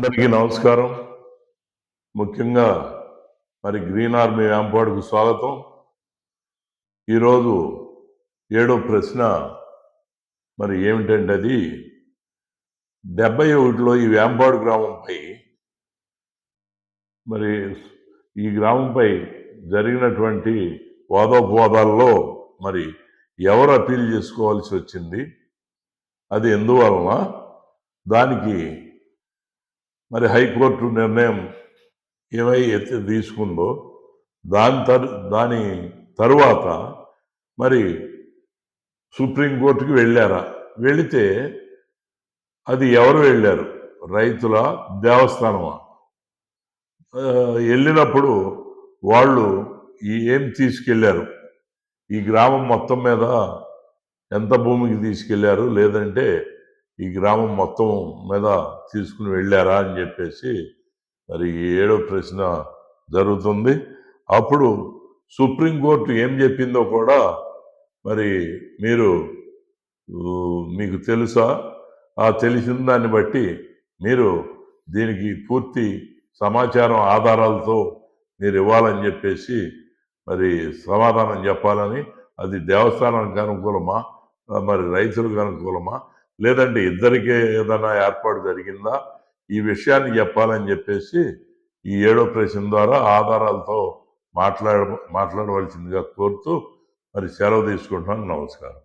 అందరికీ నమస్కారం. ముఖ్యంగా మరి గ్రీన్ ఆర్మీ వ్యాంపాడుకు స్వాగతం. ఈరోజు ఏడో ప్రశ్న మరి ఏమిటంటే అది డెబ్బై ఒకటిలో ఈ వ్యాంపాడు గ్రామంపై మరి ఈ గ్రామంపై జరిగినటువంటి వాదోపవాదాల్లో మరి ఎవరు అప్పీల్ చేసుకోవాల్సి వచ్చింది? అది ఎందువలన? దానికి మరి హైకోర్టు నిర్ణయం ఏమైతే తీసుకుందో దాని తర్ దాని తరువాత మరి సుప్రీంకోర్టుకి వెళ్ళారా? వెళితే అది ఎవరు వెళ్ళారు? రైతుల దేవస్థానమా? వెళ్ళినప్పుడు వాళ్ళు ఏం తీసుకెళ్ళారు ఈ గ్రామం మొత్తం మీద ఎంత భూమికి తీసుకెళ్ళారు? లేదంటే ఈ గ్రామం మొత్తం మీద తీసుకుని వెళ్ళారా అని చెప్పేసి మరి ఈ ఏడో ప్రశ్న జరుగుతుంది. అప్పుడు సుప్రీంకోర్టు ఏం చెప్పిందో కూడా మరి మీరు మీకు తెలుసా? ఆ తెలిసిన దాన్ని బట్టి మీరు దీనికి పూర్తి సమాచారం ఆధారాలతో మీరు ఇవ్వాలని చెప్పేసి మరి సమాధానం చెప్పాలని. అది దేవస్థానానికి అనుకూలమా? మరి రైతులకు అనుకూలమా? లేదంటే ఇద్దరికే ఏదైనా ఏర్పాటు జరిగిందా? ఈ విషయాన్ని చెప్పాలని చెప్పేసి ఈ ఏడో ప్రశ్న ద్వారా ఆధారాలతో మాట్లాడ మాట్లాడవలసిందిగా కోరుతూ మరి సెలవు తీసుకుంటున్నాను. నమస్కారం.